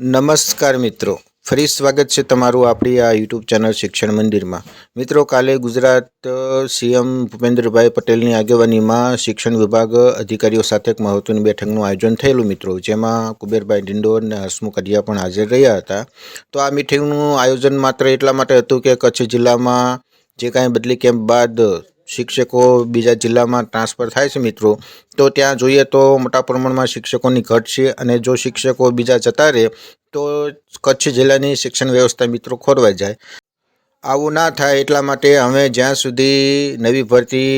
નમસ્કાર મિત્રો. ફરી સ્વાગત છે તમારું આપણી આ યુટ્યુબ ચેનલ શિક્ષણ મંદિરમાં. મિત્રો, કાલે ગુજરાત સીએમ ભૂપેન્દ્રભાઈ પટેલની આગેવાનીમાં શિક્ષણ વિભાગ અધિકારીઓ સાથે એક મહત્વની બેઠકનું આયોજન થયેલું મિત્રો, જેમાં કુબેરભાઈ ડિંડોર અને હસમુખ અઢિયા પણ હાજર રહ્યા હતા. તો આ મીટિંગનું આયોજન માત્ર એટલા માટે હતું કે કચ્છ જિલ્લામાં જે કાંઈ બદલી કેમ્પ બાદ શિક્ષકો બીજા જિલ્લામાં ટ્રાન્સફર થાય છે મિત્રો, તો ત્યાં જોઈએ તો મોટા પ્રમાણમાં શિક્ષકોની ઘટ છે અને જો શિક્ષકો બીજા જતા રહે, તો કચ્છ જિલ્લાની શિક્ષણ વ્યવસ્થા મિત્રો ખોરવાઈ જાય. આવું ના થાય એટલા માટે અમે જ્યાં સુધી નવી ભરતી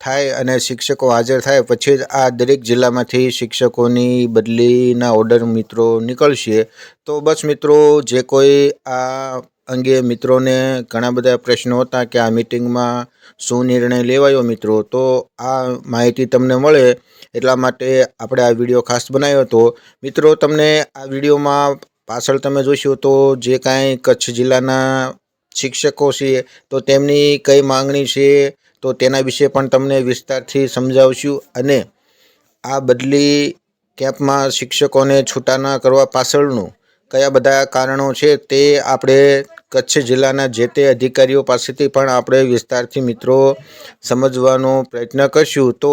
થાય અને શિક્ષકો હાજર થાય પછી જ આ દરેક જિલ્લામાંથી શિક્ષકોની બદલીના ઓર્ડર મિત્રો નીકળશે. તો બસ મિત્રો, જે કોઈ આ અંગે મિત્રોને ઘણા બધા પ્રશ્નો હતા કે આ મિટિંગમાં શું નિર્ણય લેવાયો મિત્રો? તો આ માહિતી તમને મળે એટલા માટે આપણે આ વીડિયો ખાસ બનાવ્યો હતો. મિત્રો, તમને આ વિડીયોમાં પાછળ તમે જોશો તો જે કાંઈ કચ્છ જિલ્લાના શિક્ષકો છે, તો તેમની કઈ માંગણી છે, તો તેના વિશે પણ તમને વિસ્તારથી સમજાવશું અને આ બદલી કેમ્પમાં શિક્ષકોને છૂટા ન કરવા પાછળનું કયા બધા કારણો છે તે આપણે કચ્છ જિલ્લાના જે તે અધિકારીઓ પાસેથી પણ આપણે વિસ્તારથી મિત્રો સમજવાનો પ્રયત્ન કરશું. તો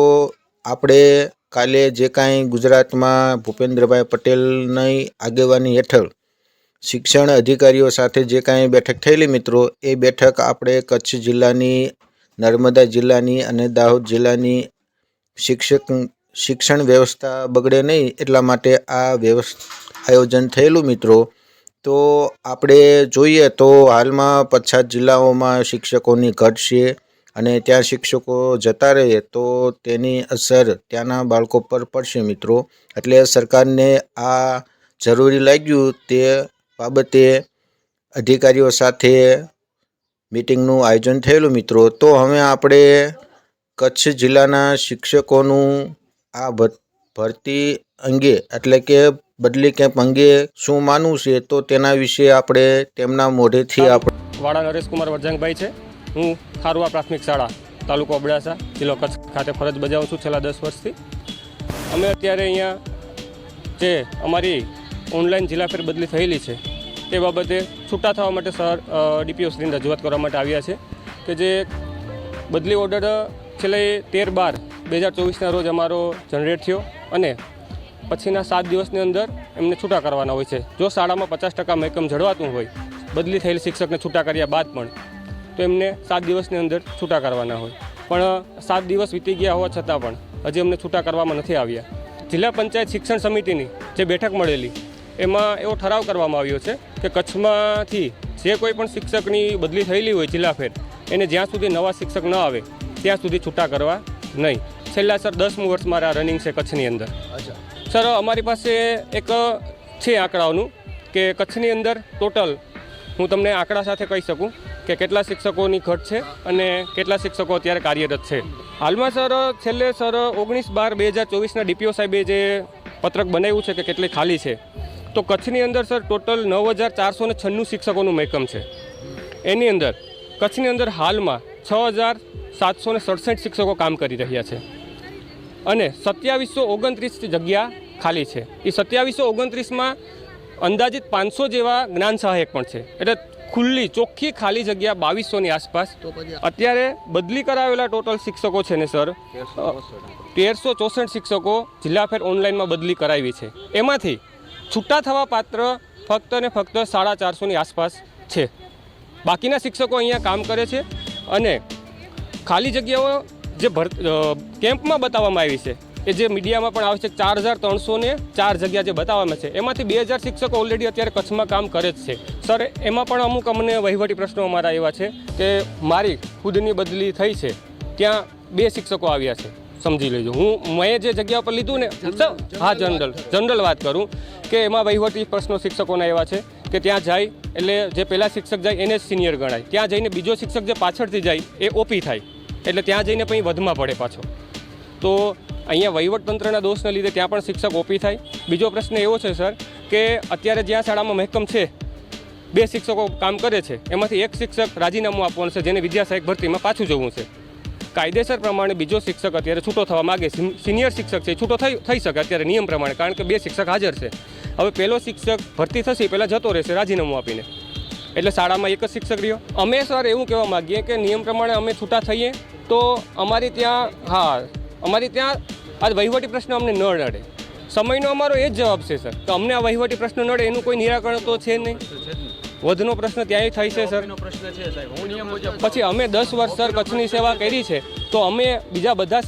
આપણે કાલે જે કાંઈ ગુજરાતમાં ભૂપેન્દ્રભાઈ પટેલની આગેવાની હેઠળ શિક્ષણ અધિકારીઓ સાથે જે કાંઈ બેઠક થયેલી મિત્રો, એ બેઠક આપણે કચ્છ જિલ્લાની, નર્મદા જિલ્લાની અને દાહોદ જિલ્લાની શિક્ષક, શિક્ષણ વ્યવસ્થા બગડે નહીં એટલા માટે આ વ્યવસ્થા આયોજન થયેલું મિત્રો. તો આપણે જોઈએ તો હાલમાં પછાત જિલ્લાઓમાં શિક્ષકોની ઘટ છે અને ત્યાં શિક્ષકો જતા રહે તો તેની અસર ત્યાંના બાળકો પર પડશે મિત્રો. એટલે સરકારને આ જરૂરી લાગ્યું તે બાબતે અધિકારીઓ સાથે મિટિંગનું આયોજન થયેલું મિત્રો. તો હવે આપણે કચ્છ જિલ્લાના શિક્ષકોનું આ ભરતી અંગે એટલે કે બદલી કેમ્પ અંગે શું માનવું છે તો તેના વિશે આપણે તેમના મોઢેથી આપણે વાડા નરેશકુમાર વરજાંગભાઈ છે. હું ખારુઆ પ્રાથમિક શાળા, તાલુકો અબડાસા, જિલ્લો કચ્છ ખાતે ફરજ બજાવું છું છેલ્લા દસ વર્ષથી. અમે અત્યારે અહીંયા જે અમારી ઓનલાઈન જિલ્લા ફેર બદલી થયેલી છે, તે બાબતે છૂટા થવા માટે સર ડીપીઓ શ્રીને રજૂઆત કરવા માટે આવ્યા છે કે જે બદલી ઓર્ડર છેલ્લે તેર બાર, બે હજાર ચોવીસના રોજ અમારો જનરેટ થયો અને પછીના સાત દિવસની અંદર એમને છૂટા કરવાના હોય છે. જો શાળામાં પચાસ ટકા મહેકમ જળવાતું હોય, બદલી થયેલ શિક્ષકને છૂટા કર્યા બાદ પણ, તો એમને સાત દિવસની અંદર છૂટા કરવાના હોય. પણ સાત દિવસ વીતી ગયા હોવા છતાં પણ, હજી અમને છૂટા કરવામાં નથી આવ્યા. જિલ્લા પંચાયત શિક્ષણ સમિતિની જે બેઠક મળેલી, એમાં એવો ઠરાવ કરવામાં આવ્યો છે કે કચ્છમાંથી જે કોઈ પણ શિક્ષકની બદલી થયેલી હોય જિલ્લા ફેર, એને જ્યાં સુધી નવા શિક્ષક ન આવે, ત્યાં સુધી છૂટા કરવા નહીં. છેલ્લા સર, દસમું વર્ષ મારા રનિંગ છે કચ્છની અંદર. સર, અમારી પાસે એક છે આંકડાઓનું કે કચ્છની અંદર ટોટલ હું તમને આંકડા સાથે કહી શકું કે કેટલા શિક્ષકોની ઘટ છે અને કેટલા શિક્ષકો અત્યારે કાર્યરત છે. હાલમાં, સર, છેલ્લે, સર, ઓગણીસ બાર બે હજાર ચોવીસના ડીપીઓ સાહેબે જે પત્રક બનાવ્યું છે કે કેટલી ખાલી છે, તો કચ્છની અંદર, સર ટોટલ નવ હજાર ચારસો ને છન્નું શિક્ષકોનું મહેકમ છે. એની અંદર, કચ્છની અંદર હાલમાં છ હજાર સાતસો સડસઠ શિક્ષકો કામ કરી રહ્યા છે. અને સત્યાવીસો ઓગણત્રીસ જગ્યા ખાલી છે. એ સત્યાવીસો ઓગણત્રીસમાં અંદાજિત પાંચસો જેવા જ્ઞાન સહાયક પણ છે. એટલે ખુલ્લી ચોખ્ખી ખાલી જગ્યા બાવીસોની આસપાસ. અત્યારે બદલી કરાવેલા ટોટલ શિક્ષકો છે ને સર તેરસો ચોસઠ શિક્ષકો જિલ્લા ફેર ઓનલાઈનમાં બદલી કરાવી છે. એમાંથી છૂટા થવા પાત્ર ફક્ત ને ફક્ત સાડા ચારસોની આસપાસ છે. બાકીના શિક્ષકો અહીંયા કામ કરે છે અને ખાલી જગ્યાઓ જે ભર કેમ્પમાં બતાવવામાં આવી છે એ જે મીડિયામાં પણ આવે છે ચાર હજાર ત્રણસો ને ચાર જગ્યા જે બતાવવામાં છે એમાંથી બે હજાર શિક્ષકો ઓલરેડી અત્યારે કચ્છમાં કામ કરે જ છે. સર એમાં પણ અમુક અમને વહીવટી પ્રશ્નો અમારા એવા છે કે મારી ખુદની બદલી થઈ છે ત્યાં બે શિક્ષકો આવ્યા છે સમજી લેજો. હું મેં જે જગ્યા પર લીધું ને હા જનરલ જનરલ વાત કરું કે એમાં વહીવટી પ્રશ્નો શિક્ષકોના એવા છે કે ત્યાં જાય એટલે જે પહેલાં શિક્ષક જાય એને જ સિનિયર ગણાય. ત્યાં જઈને બીજો શિક્ષક જે પાછળથી જાય એ ઓપી થાય. એટલે ત્યાં જઈને પછી વધમાં પડે પાછો. તો અહીંયા વહીવટતંત્રના દોષને લીધે ત્યાં પણ શિક્ષક ઓપી થાય. બીજો પ્રશ્ન એવો છે, સર, કે અત્યારે જ્યાં શાળામાં મહેકમ છે, બે શિક્ષકો કામ કરે છે, એમાંથી એક શિક્ષક રાજીનામું આપવાનું છે, જેને વિદ્યા સહાયક ભરતીમાં પાછું જવું છે. કાયદેસર પ્રમાણે બીજો શિક્ષક અત્યારે છૂટો થવા માગે સિનિયર શિક્ષક છે છૂટો થઈ થઈ શકે અત્યારે નિયમ પ્રમાણે, કારણ કે બે શિક્ષક હાજર છે. હવે પહેલો શિક્ષક ભરતી થશે પહેલાં જતો રહેશે રાજીનામું આપીને. એટલે શાળામાં એક જ શિક્ષક રહ્યો. અમે સર એવું કહેવા માગીએ કે નિયમ પ્રમાણે અમે છૂટા થઈએ તો અમારી ત્યાં હા અમારી ત્યાં આ વહીવટી પ્રશ્ન અમને ન નડે સમયનો અમારો એ જ જવાબ છે સર. તો અમને આ વહીવટી પ્રશ્ન નડે એનું કોઈ નિરાકરણ તો છે નહીં. વધનો પ્રશ્ન ત્યાંય થાય છે સર. પછી અમે દસ વર્ષ સર કચ્છની સેવા કરી છે તો અમે બીજા બધા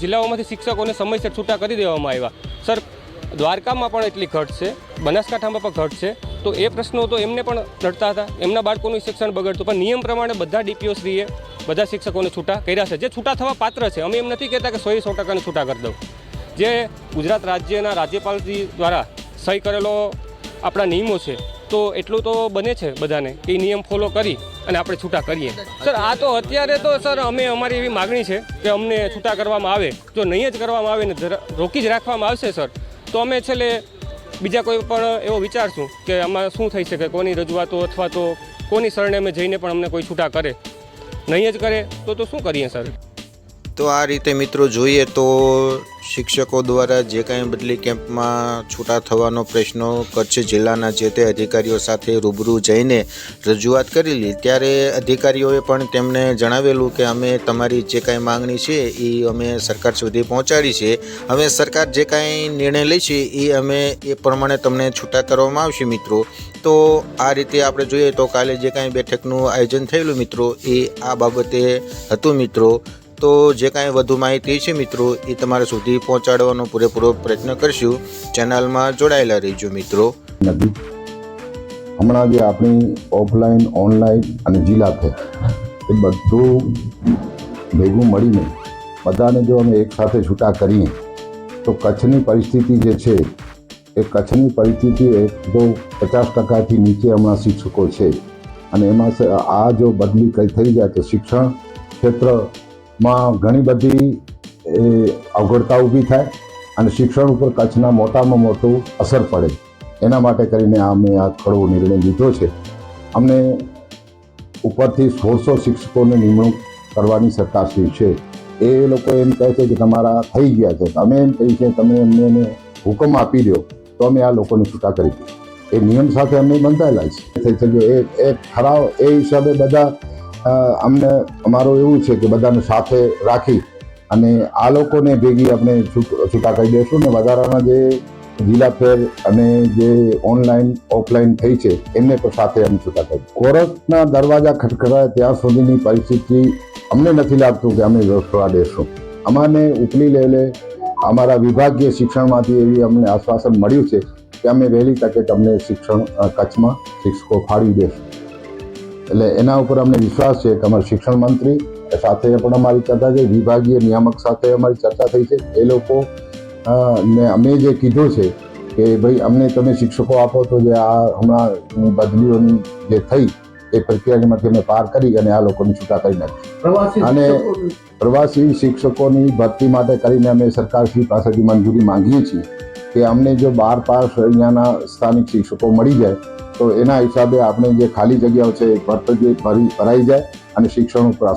જિલ્લાઓમાંથી શિક્ષકોને સમયસર છૂટા કરી દેવામાં આવ્યા. સર દ્વારકામાં પણ એટલી ઘટ છે, બનાસકાંઠામાં પણ ઘટ છે. તો એ પ્રશ્નો તો એમને પણ નડતા હતા. એમના બાળકોનું શિક્ષણ બગડતું. પણ નિયમ પ્રમાણે બધા ડીપીઓશ્રીએ બધા શિક્ષકોને છૂટા કર્યા છે. જે છૂટા થવા પાત્ર છે, અમે એમ નથી કહેતા કે સો સો ટકાને છૂટા કરી દઉં. જે ગુજરાત રાજ્યના રાજ્યપાલજી દ્વારા સહી કરેલો આપણા નિયમો છે, તો એટલું તો બને છે બધાને એ નિયમ ફોલો કરી અને આપણે છૂટા કરીએ. સર, આ તો અત્યારે તો, સર, અમે અમારી એવી માગણી છે કે અમને છૂટા કરવામાં આવે. જો નહીં જ કરવામાં આવે ને રોકી જ રાખવામાં આવશે, સર તો અમે છેલ્લે બીજા કોઈ પણ એવો વિચારશું કે આમાં શું થઈ શકે, કોની રજૂઆતો અથવા તો કોની શરણે અમે જઈને પણ અમને કોઈ છૂટા કરે. નહીં જ કરે, તો તો શું કરીએ, સર? તો આ રીતે મિત્રો જોઈએ તો શિક્ષકો દ્વારા જે કાંઈ બદલી કેમ્પમાં છૂટા થવાનો પ્રશ્નો કચ્છ જિલ્લાના જે તે અધિકારીઓ સાથે રૂબરૂ જઈને રજૂઆત કરેલી ત્યારે અધિકારીઓએ પણ તેમને જણાવેલું કે અમે તમારી જે કાંઈ માંગણી છે એ અમે સરકાર સુધી પહોંચાડી છે. હવે સરકાર જે કાંઈ નિર્ણય લે છે એ અમે એ પ્રમાણે તમને છૂટા કરવામાં આવશે મિત્રો. તો આ રીતે આપણે જોઈએ તો કાલે જે કાંઈ બેઠકનું આયોજન થયેલું મિત્રો એ આ બાબતે હતું મિત્રો. તો જે કાંઈ વધુ માહિતી છે મિત્રો, એ તમારા સુધી પહોંચાડવાનો પૂરેપૂરો પ્રયત્ન કરશું. ચેનલમાં જોડાયેલા રહેજો મિત્રો. હમણાં જે આપણી ઓફલાઈન, ઓનલાઈન અને જિલ્લા છે, એ બધું ભેગું મળીને બધાને જો અમે એકસાથે છૂટા કરીએ, તો કચ્છની પરિસ્થિતિ જે છે, એ કચ્છની પરિસ્થિતિ એક તો પચાસ ટકાથી નીચે હમણાં શિક્ષકો છે. અને એમાં આ જો બદલી થઈ જાય તો શિક્ષણ ક્ષેત્રમાં ઘણી બધી અવગડતા ઊભી થાય અને શિક્ષણ ઉપર કચ્છના મોટામાં મોટું અસર પડે. એના માટે કરીને અમે આ કડવો નિર્ણય લીધો છે. અમને ઉપરથી સોળસો શિક્ષકોની નિમણૂક કરવાની સત્તાશ્રી છે. એ લોકો એમ કહે છે કે તમારા થઈ ગયા છે. અમે એમ કહીએ છીએ તમે એને હુકમ આપી દો, તો અમે આ લોકોને છૂટા કરી દઈએ એ નિયમ સાથે અમે બંધાયેલા છે. થઈ શકે એ ઠરાવ, એ હિસાબે બધા અમને, અમારું એવું છે કે બધાને સાથે રાખી અને આ લોકોને ભેગી આપણે છૂટા કરી દઈશું ને વધારાના જે જિલ્લા ફેર અને જે ઓનલાઈન, ઓફલાઈન થઈ છે, એમને પણ સાથે અમે છૂટા કરી કોર્ટના દરવાજા ખટખડાય ત્યાં સુધીની પરિસ્થિતિ અમને નથી લાગતું કે અમે વ્યવસ્થા દેશું. અમાને ઉપલી લેવલે અમારા વિભાગીય શિક્ષણમાંથી એવી અમને આશ્વાસન મળ્યું છે કે અમે વહેલી તકે તમને શિક્ષણ કચ્છમાં શિક્ષકો ફાળવી દેશું. એટલે એના ઉપર અમને વિશ્વાસ છે કે અમારા શિક્ષણ મંત્રી સાથે પણ અમારી ચર્ચા છે વિભાગીય નિયામક સાથે અમારી ચર્ચા થઈ છે. એ લોકો ને અમે જે કીધું છે કે ભાઈ અમને તમે શિક્ષકો આપો તો જે આ હમણાં બદલીઓની જે થઈ એ પ્રક્રિયામાંથી અમે પાર કરી અને આ લોકોની છૂટા કરી નાખી. પ્રવાસી અને પ્રવાસી શિક્ષકોની ભરતી માટે કરીને અમે સરકારશ્રી પાસેથી મંજૂરી માંગીએ છીએ કે અમને જો બાર પાસ અહીંયાના સ્થાનિક શિક્ષકો મળી જાય તો એના હિસાબે આપણે જે ખાલી જગ્યાઓ છે એ ભરતી ભરી ભરાઈ જાય અને શિક્ષણ ઉપર